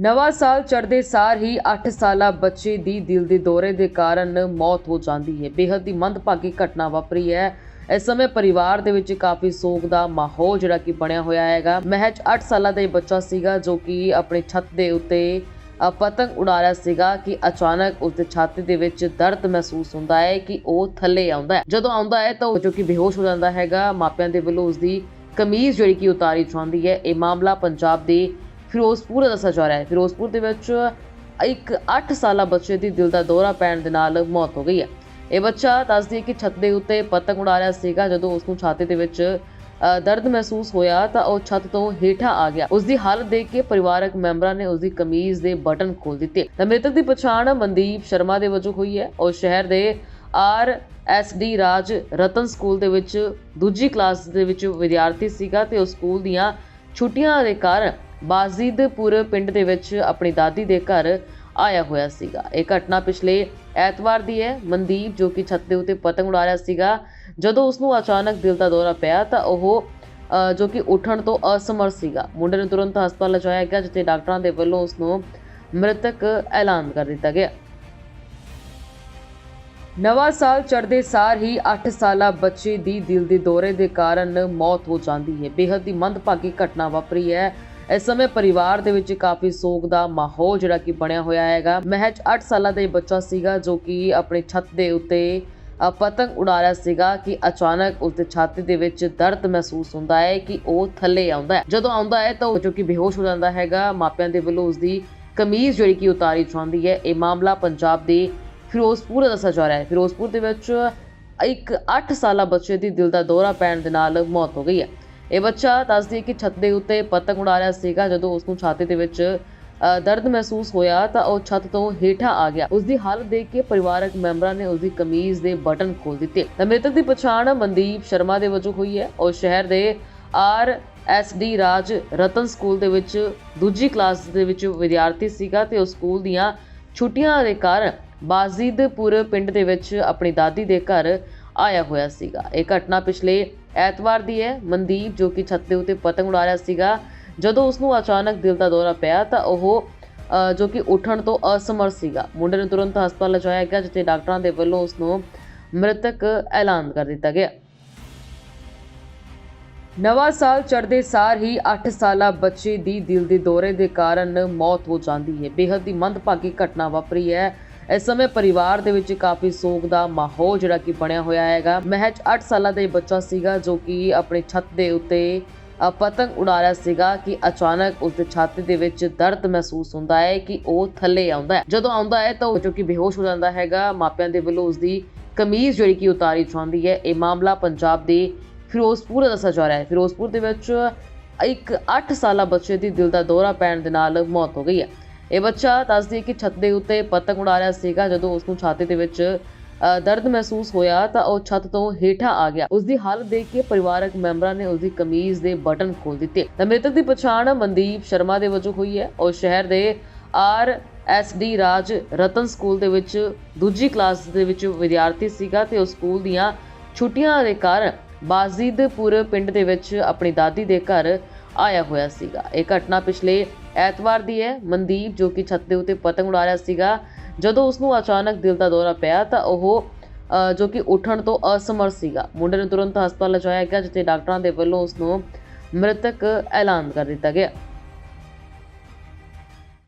ਨਵਾਂ ਸਾਲ ਚੜ੍ਹਦੇ ਸਾਰ ਹੀ 8 ਸਾਲਾ ਬੱਚੇ ਦੀ ਦਿਲ ਦੇ ਦੌਰੇ ਦੇ ਕਾਰਨ ਮੌਤ ਹੋ ਜਾਂਦੀ ਹੈ। ਬੇहद ਹੀ ਮੰਦਭਾਗੀ ਘਟਨਾ ਵਾਪਰੀ ਹੈ। ਇਸ ਸਮੇਂ ਪਰਿਵਾਰ ਦੇ ਵਿੱਚ ਕਾਫੀ ਸੋਗ ਦਾ ਮਾਹੌਲ ਜਿਹੜਾ ਕਿ ਬਣਿਆ ਹੋਇਆ ਹੈਗਾ। ਮਹਿਜ 8 ਸਾਲਾਂ ਦਾ ਇਹ ਬੱਚਾ ਸੀਗਾ ਜੋ ਕਿ ਆਪਣੀ ਛੱਤ ਦੇ ਉੱਤੇ ਪਤੰਗ ਉਡਾ ਰਿਹਾ ਸੀਗਾ ਕਿ ਅਚਾਨਕ ਉਸ ਦੇ ਛਾਤੀ ਦੇ ਵਿੱਚ ਦਰਦ ਮਹਿਸੂਸ ਹੁੰਦਾ ਹੈ ਕਿ ਉਹ ਥੱਲੇ ਆਉਂਦਾ ਹੈ। ਜਦੋਂ ਆਉਂਦਾ ਹੈ ਤਾਂ ਉਹ ਜੋ ਕਿ ਬੇਹੋਸ਼ ਹੋ ਜਾਂਦਾ ਹੈਗਾ। ਮਾਪਿਆਂ ਦੇ ਵੱਲੋਂ ਉਸ ਦੀ ਕਮੀਜ਼ ਜਿਹੜੀ ਕਿ ਉਤਾਰੀ ਜਾਂਦੀ ਹੈ। ਇਹ ਮਾਮਲਾ ਪੰਜਾਬ ਦੇ ਫਿਰੋਜ਼ਪੁਰ ਦਾ ਦੱਸਿਆ ਜਾ ਰਿਹਾ। ਹੈ ਫਿਰੋਜ਼ਪੁਰ ਦੇ ਵਿੱਚ ਇੱਕ 8 ਸਾਲਾ ਬੱਚੇ ਦੀ ਦਿਲ ਦਾ ਦੌਰਾ ਪੈਣ ਦੇ ਨਾਲ ਮੌਤ ਹੋ ਗਈ ਹੈ। ਇਹ ਬੱਚਾ ਦੱਸਦੀ ਹੈ ਕਿ ਛੱਤ ਦੇ ਉੱਤੇ ਪਤੰਗ ਉਡਾ ਰਿਹਾ ਸੀਗਾ। ਜਦੋਂ ਉਸ ਨੂੰ ਛਾਤੀ ਦੇ ਵਿੱਚ ਦਰਦ ਮਹਿਸੂਸ ਹੋਇਆ ਤਾਂ ਉਹ ਛੱਤ ਤੋਂ ਹੇਠਾਂ ਆ ਗਿਆ। ਉਸ ਦੀ ਹਾਲਤ ਦੇਖ ਕੇ ਪਰਿਵਾਰਕ ਮੈਂਬਰਾਂ ਨੇ ਉਸ ਦੀ ਕਮੀਜ਼ ਦੇ ਬਟਨ ਖੋਲ ਦਿੱਤੇ। ਤਾਂ ਮ੍ਰਿਤਕ ਦੀ ਪਛਾਣ ਮਨਦੀਪ ਸ਼ਰਮਾ ਦੇ ਵਜੋਂ ਹੋਈ ਹੈ। ਉਹ ਸ਼ਹਿਰ ਦੇ R S D Raj Ratan school ਦੇ ਵਿੱਚ ਦੂਜੀ ਕਲਾਸ ਦੇ ਵਿੱਚ ਵਿਦਿਆਰਥੀ ਸੀਗਾ ਤੇ ਉਹ ਸਕੂਲ ਦੀਆਂ ਛੁੱਟੀਆਂ ਦੇ ਕਾਰਨ ਬਾਜ਼ੀਦਪੁਰ ਪਿੰਡ ਦੇ ਵਿੱਚ ਆਪਣੀ ਦਾਦੀ ਦੇ ਘਰ ਆਇਆ ਹੋਇਆ ਸੀਗਾ। ਇਹ ਘਟਨਾ ਪਿਛਲੇ ਐਤਵਾਰ ਦੀ ਹੈ। ਮਨਦੀਪ, ਜੋ ਕਿ ਛੱਤ ਦੇ ਉੱਤੇ ਪਤੰਗ ਉਡਾ ਰਿਹਾ ਸੀਗਾ, ਜਦੋਂ ਉਸ ਨੂੰ ਅਚਾਨਕ ਦਿਲ ਦਾ ਦੌਰਾ ਪਿਆ ਤਾਂ ਉਹ ਜੋ ਕਿ ਉੱਠਣ ਤੋਂ ਅਸਮਰਥ ਸੀਗਾ। ਮੁੰਡੇ ਨੂੰ ਤੁਰੰਤ ਹਸਪਤਾਲ ਲਿਜਾਇਆ ਗਿਆ, ਜਿੱਥੇ ਡਾਕਟਰਾਂ ਦੇ ਵੱਲੋਂ ਉਸ ਨੂੰ ਮ੍ਰਿਤਕ ਐਲਾਨ ਕਰ ਦਿੱਤਾ ਗਿਆ। ਨਵਾਂ ਸਾਲ ਚੜ੍ਹਦੇ ਸਾਰ ਹੀ 8 ਸਾਲਾ ਬੱਚੇ ਦੀ ਦਿਲ ਦੇ ਦੌਰੇ ਦੇ ਕਾਰਨ ਮੌਤ ਹੋ ਜਾਂਦੀ ਹੈ। ਬੇहद ਹੀ ਮੰਦਭਾਗੀ ਘਟਨਾ ਵਾਪਰੀ ਹੈ। ਇਸ ਸਮੇਂ ਪਰਿਵਾਰ ਦੇ ਵਿੱਚ ਕਾਫੀ ਸੋਗ ਦਾ ਮਾਹੌਲ ਜਿਹੜਾ ਕਿ ਬਣਿਆ ਹੋਇਆ ਹੈਗਾ। ਮਹਿਜ 8 ਸਾਲਾਂ ਦਾ ਇਹ ਬੱਚਾ ਸੀਗਾ ਜੋ ਕਿ ਆਪਣੀ ਛੱਤ ਦੇ ਉੱਤੇ ਪਤੰਗ ਉਡਾ ਰਿਹਾ ਸੀਗਾ ਕਿ ਅਚਾਨਕ ਉਸ ਦੇ ਛਾਤੀ ਦੇ ਵਿੱਚ ਦਰਦ ਮਹਿਸੂਸ ਹੁੰਦਾ ਹੈ ਕਿ ਉਹ ਥੱਲੇ ਆਉਂਦਾ ਹੈ। ਜਦੋਂ ਆਉਂਦਾ ਹੈ ਤਾਂ ਉਹ ਜੋ ਕਿ ਬੇਹੋਸ਼ ਹੋ ਜਾਂਦਾ ਹੈਗਾ, ਮਾਪਿਆਂ ਦੇ ਵੱਲੋਂ ਉਸ ਦੀ ਕਮੀਜ਼ ਜਿਹੜੀ ਕਿ ਉਤਾਰੀ ਜਾਂਦੀ ਹੈ। ਇਹ ਮਾਮਲਾ ਪੰਜਾਬ ਦੇ ਫਿਰੋਜ਼ਪੁਰ ਦਾ ਦੱਸਿਆ ਜਾ ਰਿਹਾ ਹੈ। ਫਿਰੋਜ਼ਪੁਰ ਦੇ ਵਿੱਚ ਇੱਕ 8 ਸਾਲਾ ਬੱਚੇ ਦੀ ਦਿਲ ਦਾ ਦੌਰਾ ਪੈਣ ਦੇ ਨਾਲ ਮੌਤ ਹੋ ਗਈ ਹੈ। ਇਹ ਬੱਚਾ ਦੱਸਦੀ ਹੈ ਕਿ ਛੱਤ ਦੇ ਉੱਤੇ ਪਤੰਗ ਉਡਾ ਰਿਹਾ ਸੀਗਾ। ਜਦੋਂ ਉਸ ਨੂੰ ਛਾਤੀ ਦੇ ਵਿੱਚ ਦਰਦ ਮਹਿਸੂਸ ਹੋਇਆ ਤਾਂ ਉਹ ਛੱਤ ਤੋਂ ਹੇਠਾਂ ਆ ਗਿਆ। ਉਸ ਦੀ ਹਾਲਤ ਦੇਖ ਕੇ ਪਰਿਵਾਰਕ ਮੈਂਬਰਾਂ ਨੇ ਉਸ ਦੀ ਕਮੀਜ਼ ਦੇ ਬਟਨ ਖੋਲ ਦਿੱਤੇ। ਤਾਂ ਮ੍ਰਿਤਕ ਦੀ ਪਛਾਣ ਮਨਦੀਪ ਸ਼ਰਮਾ ਦੇ ਵਜੋਂ ਹੋਈ ਹੈ। ਉਹ ਸ਼ਹਿਰ ਦੇ R S D Raj Ratan school ਦੇ ਵਿੱਚ ਦੂਜੀ ਕਲਾਸ ਦੇ ਵਿੱਚ ਵਿਦਿਆਰਥੀ ਸੀਗਾ ਤੇ ਉਹ ਸਕੂਲ ਦੀਆਂ ਛੁੱਟੀਆਂ ਦੇ ਕਾਰਨ ਬਾਜ਼ੀਦਪੁਰ ਪਿੰਡ ਦੇ ਵਿੱਚ ਆਪਣੀ ਦਾਦੀ ਦੇ ਘਰ ਆਇਆ ਹੋਇਆ ਸੀਗਾ। ਇਹ ਘਟਨਾ ਪਿਛਲੇ ਐਤਵਾਰ ਦੀ ਹੈ ਮਨਦੀਪ ਜੋ ਕਿ ਛੱਤ ਦੇ ਉੱਤੇ ਪਤੰਗ ਉਡਾ ਰਿਹਾ ਸੀਗਾ, ਜਦੋਂ ਉਸ ਨੂੰ ਅਚਾਨਕ ਦਿਲ ਦਾ ਦੌਰਾ ਪਿਆ ਤਾਂ ਉਹ ਜੋ ਕਿ ਉੱਠਣ ਤੋਂ ਅਸਮਰਥ ਸੀਗਾ। ਮੁੰਡੇ ਨੂੰ ਤੁਰੰਤ ਹਸਪਤਾਲ ਲਿਜਾਇਆ ਗਿਆ, ਜਿੱਥੇ ਡਾਕਟਰਾਂ ਦੇ ਵੱਲੋਂ ਉਸ ਨੂੰ ਮ੍ਰਿਤਕ ਐਲਾਨ ਕਰ ਦਿੱਤਾ ਗਿਆ। ਨਵਾਂ ਸਾਲ ਚੜ੍ਹਦੇ ਸਾਰ ਹੀ 8 ਸਾਲਾ ਬੱਚੇ ਦੀ ਦਿਲ ਦੇ ਦੌਰੇ ਦੇ ਕਾਰਨ ਮੌਤ ਹੋ ਜਾਂਦੀ ਹੈ। ਬੇहद ਹੀ ਮੰਦਭਾਗੀ ਘਟਨਾ ਵਾਪਰੀ ਹੈ। ਇਸ ਸਮੇਂ ਪਰਿਵਾਰ ਦੇ ਵਿੱਚ ਕਾਫੀ ਸੋਗ ਦਾ ਮਾਹੌਲ ਜਿਹੜਾ ਕਿ ਬਣਿਆ ਹੋਇਆ ਹੈਗਾ। ਮਹਿਜ 8 ਸਾਲਾਂ ਦਾ ਇਹ ਬੱਚਾ ਸੀਗਾ ਜੋ ਕਿ ਆਪਣੀ ਛੱਤ ਦੇ ਉੱਤੇ ਪਤੰਗ ਉਡਾ ਰਿਹਾ ਸੀਗਾ ਕਿ ਅਚਾਨਕ ਉਸ ਦੇ ਛਾਤੀ ਦੇ ਵਿੱਚ ਦਰਦ ਮਹਿਸੂਸ ਹੁੰਦਾ ਹੈ ਕਿ ਉਹ ਥੱਲੇ ਆਉਂਦਾ ਹੈ। ਜਦੋਂ ਆਉਂਦਾ ਹੈ ਤਾਂ ਉਹ ਜੋ ਕਿ ਬੇਹੋਸ਼ ਹੋ ਜਾਂਦਾ ਹੈਗਾ। ਮਾਪਿਆਂ ਦੇ ਵੱਲੋਂ ਉਸ ਦੀ ਕਮੀਜ਼ ਜਿਹੜੀ ਕਿ ਉਤਾਰੀ ਜਾਂਦੀ ਹੈ। ਇਹ ਮਾਮਲਾ ਪੰਜਾਬ ਦੇ ਫਿਰੋਜ਼ਪੁਰ ਦਾ ਦੱਸਿਆ ਜਾ ਰਿਹਾ ਹੈ। ਫਿਰੋਜ਼ਪੁਰ ਦੇ ਵਿੱਚ ਇੱਕ 8 ਸਾਲਾ ਬੱਚੇ ਦੀ ਦਿਲ ਦਾ ਦੌਰਾ ਪੈਣ ਦੇ ਨਾਲ ਮੌਤ ਹੋ ਗਈ ਹੈ। ਇਹ ਬੱਚਾ ਦੱਸਦੀ ਹੈ ਕਿ ਛੱਤ ਦੇ ਉੱਤੇ ਪਤੰਗ ਉਡਾ ਰਿਹਾ ਸੀਗਾ। ਜਦੋਂ ਉਸ ਨੂੰ ਛਾਤੀ ਦੇ ਵਿੱਚ ਦਰਦ ਮਹਿਸੂਸ ਹੋਇਆ ਤਾਂ ਉਹ ਛੱਤ ਤੋਂ ਹੇਠਾਂ ਆ ਗਿਆ। ਉਸ ਦੀ ਹਾਲਤ ਦੇਖ ਕੇ ਪਰਿਵਾਰਕ ਮੈਂਬਰਾਂ ਨੇ ਉਸ ਦੀ ਕਮੀਜ਼ ਦੇ ਬਟਨ ਖੋਲ ਦਿੱਤੇ। ਤਾਂ ਮ੍ਰਿਤਕ ਦੀ ਪਛਾਣ ਮਨਦੀਪ ਸ਼ਰਮਾ ਦੇ ਵਜੋਂ ਹੋਈ ਹੈ। ਉਹ ਸ਼ਹਿਰ ਦੇ R S D Raj Ratan school ਦੇ ਵਿੱਚ ਦੂਜੀ ਕਲਾਸ ਦੇ ਵਿੱਚ ਵਿਦਿਆਰਥੀ ਸੀਗਾ ਤੇ ਉਹ ਸਕੂਲ ਦੀਆਂ ਛੁੱਟੀਆਂ ਦੇ ਕਾਰਨ ਬਾਜ਼ੀਦਪੁਰ ਪਿੰਡ ਦੇ ਵਿੱਚ ਆਪਣੀ ਦਾਦੀ ਦੇ ਘਰ ਆਇਆ ਹੋਇਆ ਸੀਗਾ। ਇਹ ਘਟਨਾ ਪਿਛਲੇ ਐਤਵਾਰ ਦੀ ਹੈ ਮਨਦੀਪ ਜੋ ਕਿ ਛੱਤ ਦੇ ਉੱਤੇ ਪਤੰਗ ਉਡਾ ਰਿਹਾ ਸੀਗਾ, ਜਦੋਂ ਉਸ ਨੂੰ ਅਚਾਨਕ ਦਿਲ ਦਾ ਦੌਰਾ ਪਿਆ ਤਾਂ ਉਹ ਜੋ ਕਿ ਉੱਠਣ ਤੋਂ ਅਸਮਰਥ ਸੀਗਾ। ਮੁੰਡੇ ਨੂੰ ਤੁਰੰਤ ਹਸਪਤਾਲ ਲਿਜਾਇਆ ਗਿਆ, ਜਿੱਥੇ ਡਾਕਟਰਾਂ ਦੇ ਵੱਲੋਂ ਉਸ ਨੂੰ ਮ੍ਰਿਤਕ ਐਲਾਨ ਕਰ ਦਿੱਤਾ ਗਿਆ।